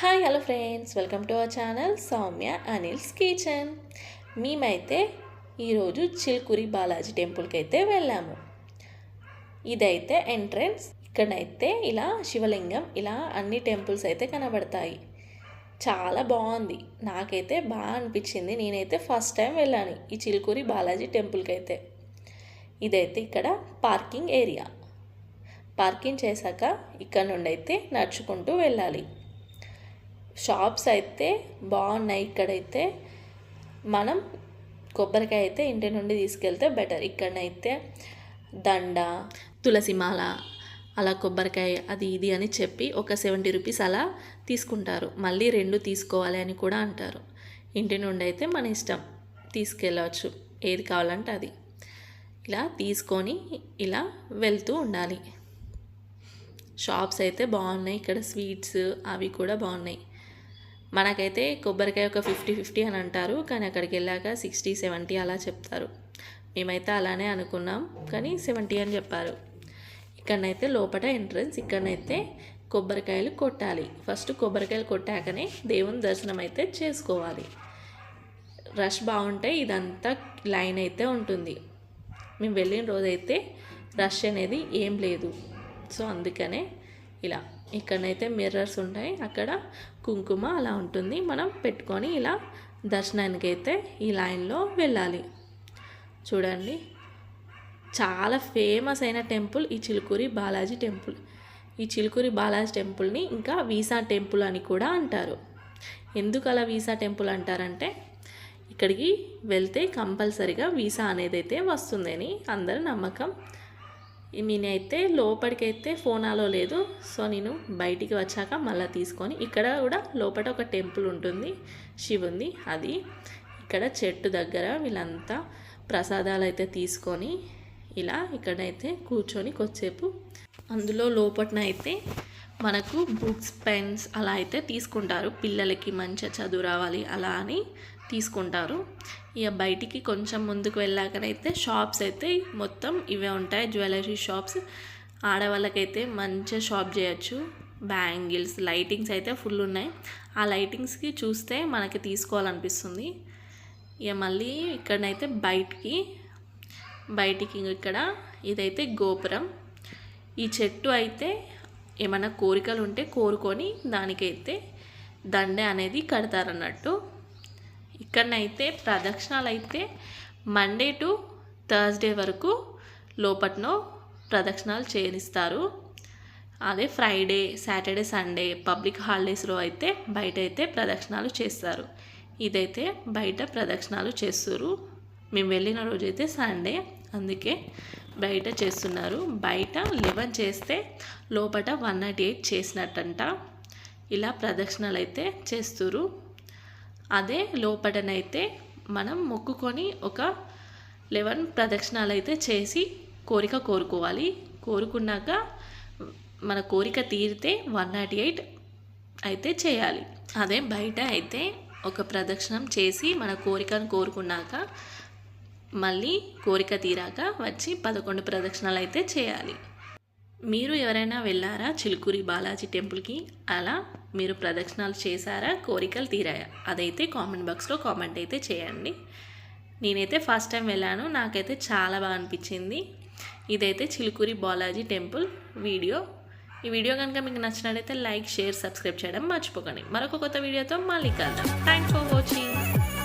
Hi hello friends. Welcome to our channel Soumya Anil's kitchen. మేమైతే ఈరోజు చిల్కురి బాలాజీ టెంపుల్కి అయితే వెళ్ళాము. ఇదైతే ఎంట్రన్స్. ఇక్కడైతే ఇలా శివలింగం ఇలా అన్ని టెంపుల్స్ అయితే కనబడతాయి. చాలా బాగుంది. నాకైతే బాగా అనిపించింది. నేనైతే ఫస్ట్ టైం వెళ్ళాను ఈ చిలుకూరి బాలాజీ టెంపుల్కి అయితే ఇదైతే ఇక్కడ పార్కింగ్ ఏరియా. పార్కింగ్ చేశాక ఇక్కడ నుండి అయితే నడుచుకుంటూ వెళ్ళాలి. షాప్స్ అయితే బాగున్నాయి ఇక్కడైతే. మనం కొబ్బరికాయ అయితే ఇంటి నుండి తీసుకెళ్తే బెటర్. ఇక్కడనైతే దండ తులసి మాల అలా కొబ్బరికాయ అది ఇది అని చెప్పి ఒక సెవెంటీ రూపీస్ అలా తీసుకుంటారు. మళ్ళీ రెండు తీసుకోవాలి అని కూడా అంటారు. ఇంటి నుండి అయితే మన ఇష్టం. తీసుకెళ్ళవచ్చు. ఏది కావాలంటే అది. ఇలా తీసుకొని ఇలా వెళ్తూ ఉండాలి. షాప్స్ అయితే బాగున్నాయి. ఇక్కడ స్వీట్స్ అవి కూడా బాగున్నాయి. మనకైతే కొబ్బరికాయ ఒక ఫిఫ్టీ ఫిఫ్టీ అని అంటారు కానీ అక్కడికి వెళ్ళాక సిక్స్టీ సెవెంటీ అలా చెప్తారు. మేమైతే అలానే అనుకున్నాం కానీ సెవెంటీ అని చెప్పారు. ఇక్కడనైతే లోపల ఎంట్రన్స్ ఇక్కడనైతే కొబ్బరికాయలు కొట్టాలి. ఫస్ట్ కొబ్బరికాయలు కొట్టాకనే దేవుని దర్శనం అయితే చేసుకోవాలి. రష్ బాగుంటే ఇదంతా లైన్ అయితే ఉంటుంది. మేము వెళ్ళిన రోజైతే రష్ అనేది ఏం లేదు. సో అందుకనే ఇలా ఇక్కడనైతే మిర్రర్స్ ఉంటాయి. అక్కడ కుంకుమ అలా ఉంటుంది. మనం పెట్టుకొని ఇలా దర్శనానికి అయితే ఈ లైన్లో వెళ్ళాలి. చూడండి. చాలా ఫేమస్ అయిన టెంపుల్ ఈ చిలుకూరి బాలాజీ టెంపుల్. ఈ చిలుకూరి బాలాజీ టెంపుల్ని ఇంకా వీసా టెంపుల్ అని కూడా అంటారు. ఎందుకు అలా వీసా టెంపుల్ అంటారంటే ఇక్కడికి వెళ్తే కంపల్సరిగా వీసా అనేది అయితే వస్తుందని అందరి నమ్మకం. నేనైతే లోపలికైతే ఫోన్ ఆలో లేదు. సో నేను బయటికి వచ్చాక మళ్ళీ తీసుకొని ఇక్కడ కూడా లోపల ఒక టెంపుల్ ఉంటుంది శివుంది అది ఇక్కడ చెట్టు దగ్గర వీళ్ళంతా ప్రసాదాలు అయితే తీసుకొని ఇలా ఇక్కడైతే కూర్చొని కొద్దిసేపు అందులో లోపటన అయితే మనకు బుక్స్ పెన్స్ అలా అయితే తీసుకుంటారు. పిల్లలకి మంచిగా చదువు రావాలి అలా అని తీసుకుంటారు. ఇక బయటికి కొంచెం ముందుకు వెళ్ళాకనైతే షాప్స్ అయితే మొత్తం ఇవే ఉంటాయి. Jewellery shops. ఆడవాళ్ళకైతే మంచిగా షాప్ చేయొచ్చు. బ్యాంగిల్స్ లైటింగ్స్ అయితే ఫుల్ ఉన్నాయి. ఆ లైటింగ్స్కి చూస్తే మనకి తీసుకోవాలనిపిస్తుంది. ఇక మళ్ళీ ఇక్కడనైతే బయటికి బయటికి ఇక్కడ ఇదైతే గోపురం. ఈ చెట్టు అయితే ఏమైనా కోరికలు ఉంటే కోరుకొని దానికైతే దండ అనేది కడతారన్నట్టు. ఇక్కడనైతే ప్రదక్షిణాలు అయితే మండే టు థర్స్డే వరకు లోపట్నో ప్రదక్షిణాలు చేయనిస్తారు. అదే ఫ్రైడే సాటర్డే సండే పబ్లిక్ హాలిడేస్లో అయితే బయట అయితే ప్రదక్షిణాలు చేస్తారు. ఇదైతే బయట ప్రదక్షిణాలు చేస్తారు మేము వెళ్ళిన రోజైతే సండే అందుకే బయట చేస్తున్నారు. బయట లెవెన్ చేస్తే లోపల వన్ నాట్ ఎయిట్ చేసినట్టంట. ఇలా ప్రదక్షిణలు అయితే చేస్తారు అదే లోపలనైతే మనం మొక్కుకొని ఒక లెవెన్ ప్రదక్షిణాలు అయితే చేసి కోరిక కోరుకోవాలి. కోరుకున్నాక మన కోరిక తీరితే వన్ నాట్ ఎయిట్ అయితే చేయాలి. అదే బయట అయితే ఒక ప్రదక్షిణం చేసి మన కోరికను కోరుకున్నాక మళ్ళీ కోరిక తీరాక వచ్చి పదకొండు ప్రదక్షిణాలు అయితే చేయాలి. మీరు ఎవరైనా వెళ్ళారా చిలుకూరి బాలాజీ టెంపుల్కి? అలా మీరు ప్రదక్షిణాలు చేశారా? కోరికలు తీరాయా? అదైతే కామెంట్ బాక్స్లో కామెంట్ అయితే చేయండి. నేనైతే ఫస్ట్ టైం వెళ్ళాను. నాకైతే చాలా బాగా అనిపించింది. ఇదైతే చిలుకూరి బాలాజీ టెంపుల్ వీడియో. ఈ వీడియో కనుక మీకు నచ్చినట్లయితే లైక్ షేర్ సబ్స్క్రైబ్ చేయడం మర్చిపోకండి. మరొక కొత్త వీడియోతో మళ్ళీ కలుద్దాం. Thanks for watching